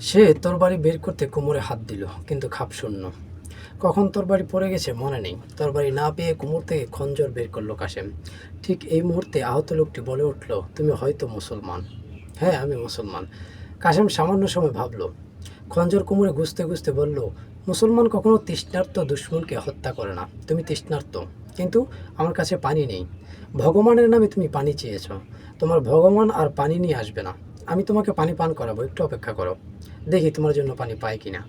সে তরবারি বের করতে কোমরে হাত দিল, কিন্তু খাপ শূন্য। কখন তরবারি পড়ে গেছে মনে নেই। তরবারি না পেয়ে কোমর থেকে খঞ্জর বের করল কাশেম। ঠিক এই মুহূর্তে আহত লোকটি বলে উঠল, তুমি হয়তো মুসলমান। হ্যাঁ আমি মুসলমান। কাশেম সামান্য সময় ভাবলো। খঞ্জর কোমরে গুছতে গুছতে বলল, মুসলমান কখনো তৃষ্ণার্ত দুশ্মনকে হত্যা করে না। তুমি তৃষ্ণার্ত, কিন্তু আমার কাছে পানি নেই। ভগবানের নামে তুমি পানি চেয়েছ। তোমার ভগবান আর পানি নিয়ে আসবে না। আমি তোমাকে পানি পান করাবো, একটু অপেক্ষা করো। দেখি তোমার জন্য পানি পাই কিনা।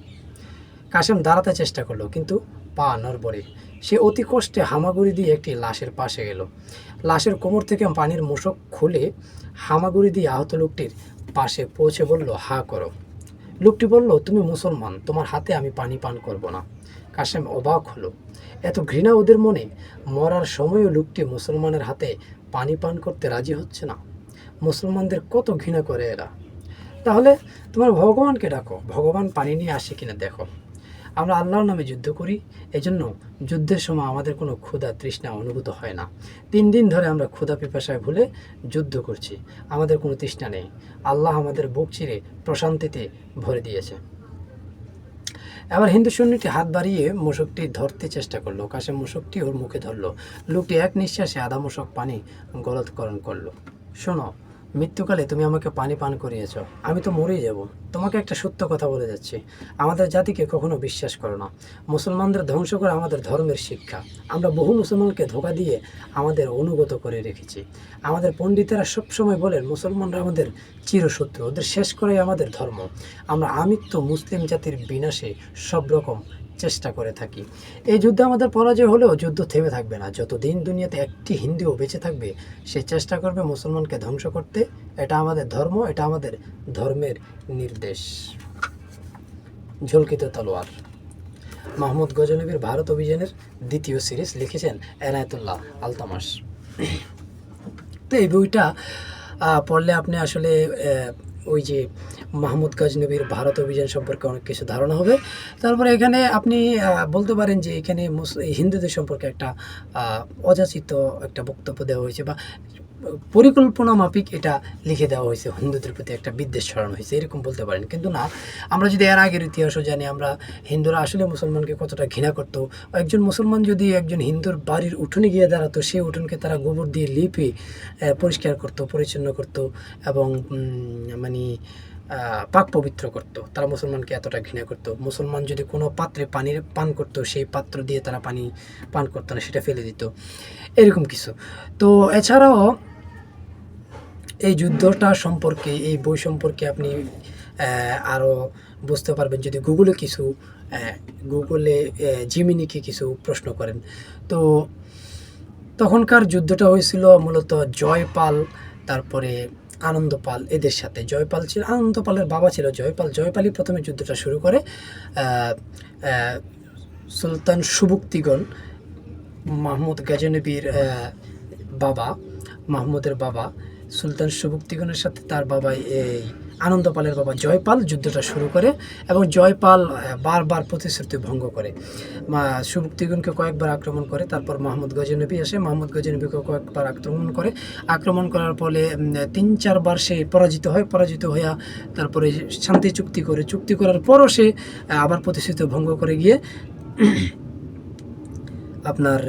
কাশেম দাঁড়াতে চেষ্টা করল, কিন্তু পা নড়বড়ে। সে অতি কষ্টে হামাগুড়ি দিয়ে একটি লাশের পাশে গেল। লাশের কোমর থেকে পানির মোশক খুলে হামাগুড়ি দিয়ে আহত লোকটির পাশে পৌঁছে বলল, হা করো। লোকটি বলল, তুমি মুসলমান, তোমার হাতে আমি পানি পান করব না। কাশেম অবাক হলো। এত ঘৃণা ওদের মনে, মরার সময়ও লোকটি মুসলমানের হাতে পানি পান করতে রাজি হচ্ছে না। মুসলমানদের কত ঘৃণা করে এরা? তাহলে তোমার ভগবানকে ডাকো। ভগবান পানি নিয়ে আসে কিনা দেখো। আমরা আল্লাহর নামে যুদ্ধ করি, এজন্য যুদ্ধের সময় আমাদের কোনো ক্ষুধা তৃষ্ণা অনুভূত হয় না। তিন দিন ধরে আমরা ক্ষুধা পিপাসায় ভুলে যুদ্ধ করছি। আমাদের কোনো তৃষ্ণা নেই। আল্লাহ আমাদের বুক চিরে প্রশান্তিতে ভরে দিয়েছে। এবার হিন্দু সৈন্যটি হাত বাড়িয়ে মশকটি ধরতে চেষ্টা করল। কাশে মশকটি ওর মুখে ধরলো। লোকটি এক নিঃশ্বাসে আধা মশক পানি গলৎকরণ করল। শোনো মৃত্যুকালে তুমি আমাকে পানি পান করিয়েছ। আমি তো মরেই যাব। তোমাকে একটা সত্য কথা বলে যাচ্ছি। আমাদের জাতিকে কখনো বিশ্বাস করো না। মুসলমানদের ধ্বংস করা আমাদের ধর্মের শিক্ষা। আমরা বহু মুসলমানকে ধোকা দিয়ে আমাদের অনুগত করে রেখেছি। আমাদের পণ্ডিতেরা সবসময় বলেন, মুসলমানরা আমাদের চিরশত্রু। ওদের শেষ করাই আমাদের ধর্ম। আমরা আমিত্ব মুসলিম জাতির বিনাশে সব রকম চেষ্টা করে থাকি। এই যুদ্ধে আমাদের পরাজয় হলেও যুদ্ধ থেমে থাকবে না। যতদিন দুনিয়াতে একটি হিন্দুও বেঁচে থাকবে, সে চেষ্টা করবে মুসলমানকে ধ্বংস করতে। এটা আমাদের ধর্ম, এটা আমাদের ধর্মের নির্দেশ। ঝলকিত তলোয়ার। মাহমুদ গজনবীর ভারত অভিযানের দ্বিতীয় সিরিজ লিখেছেন এনায়তুল্লাহ আলতামাস। তো এই বইটা পড়লে আপনি আসলে ওই যে মাহমুদ গাজনবীর ভারত অভিযান সম্পর্কে অনেক কিছু ধারণা হবে। তারপরে এখানে আপনি বলতে পারেন যে এখানে মুসলিম হিন্দুদের সম্পর্কে একটা অযাচিত একটা বক্তব্য দেওয়া হয়েছে বা পরিকল্পনা মাফিক এটা লিখে দেওয়া হয়েছে, হিন্দুদের প্রতি একটা বিদ্বেষ ছড়ানো হয়েছে, এরকম বলতে পারেন। কিন্তু না, আমরা যদি এর আগের ইতিহাসও জানি, আমরা হিন্দুরা আসলে মুসলমানকে কতটা ঘৃণা করতো। একজন মুসলমান যদি একজন হিন্দুর বাড়ির উঠোনে গিয়ে দাঁড়াতো, সেই উঠোনকে তারা গোবর দিয়ে লিপে পরিষ্কার করতো, পরিচ্ছন্ন করতো এবং মানে পাক পবিত্র করতো। তারা মুসলমানকে এতটা ঘৃণা করতো। মুসলমান যদি কোনো পাত্রে পানির পান করতো, সেই পাত্র দিয়ে তারা পানি পান করতো না, সেটা ফেলে দিত। এরকম কিছু। তো এছাড়াও এই যুদ্ধটা সম্পর্কে, এই বই সম্পর্কে আপনি আরও বুঝতে পারবেন যদি গুগলে কিছু গুগলে জিমিনিকে কিছু প্রশ্ন করেন। তো তখনকার যুদ্ধটা হয়েছিল মূলত জয়পাল, তারপরে আনন্দপাল এদের সাথে। জয়পাল ছিল, আনন্দপালের বাবা ছিল জয়পাল। জয়পালই প্রথমে যুদ্ধটা শুরু করে সুলতান সুবুক্তিগণ, মাহমুদ গাজনবীর বাবা, মাহমুদের বাবা সুলতান সুবুক্তিগণের সাথে তার বাবা এই আনন্দপালের বাবা জয়পাল যুদ্ধটা শুরু করে এবং জয়পাল বারবার প্রতিশ্রুতি ভঙ্গ করে। মা সুবুক্তিগণকে কয়েকবার আক্রমণ করে, তারপর মাহমুদ গজনবী আসে মাহমুদ গজনবীকে কয়েকবার আক্রমণ করে। আক্রমণ করার ফলে তিন, চারবার সে পরাজিত হয়, পরাজিত হইয়া তারপরে শান্তি চুক্তি করে। চুক্তি করার পরও সে আবার প্রতিশ্রুতি ভঙ্গ করে গিয়ে আপনার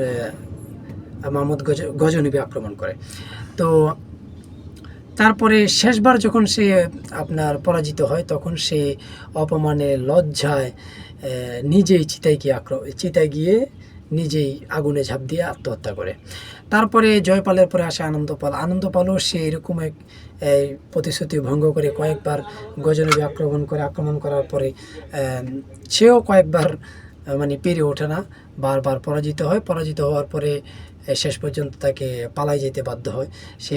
মাহমুদ গজ, গজনবী আক্রমণ করে। তো তারপরে শেষবার যখন সে আপনার পরাজিত হয়, তখন সে অপমানে, লজ্জায় নিজেই চিতায় গিয়ে আক্র, চিতায় গিয়ে নিজেই আগুনে ঝাঁপ দিয়ে আত্মহত্যা করে। তারপরে জয়পালের পরে আসে আনন্দপাল। আনন্দপালও সে এরকম এক প্রতিশ্রুতি ভঙ্গ করে কয়েকবার গজনবী আক্রমণ করে, আক্রমণ করার পরে সেও কয়েকবার মানে পেরে ওঠে না। বারবার পরাজিত হয়। পরাজিত হওয়ার পরে শেষ পর্যন্ত তাকে পালাই যেতে বাধ্য হয়। সে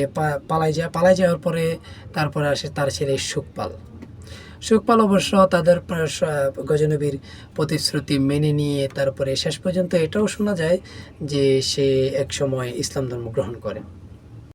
পালাই যায়, পালাই যাওয়ার পরে তারপরে আসে তার ছেলে সুখপাল। সুখপাল অবশ্য তাদের গজনবীর প্রতিশ্রুতি মেনে নিয়ে তারপরে শেষ পর্যন্ত এটাও শোনা যায় যে সে একসময় ইসলাম ধর্ম গ্রহণ করে।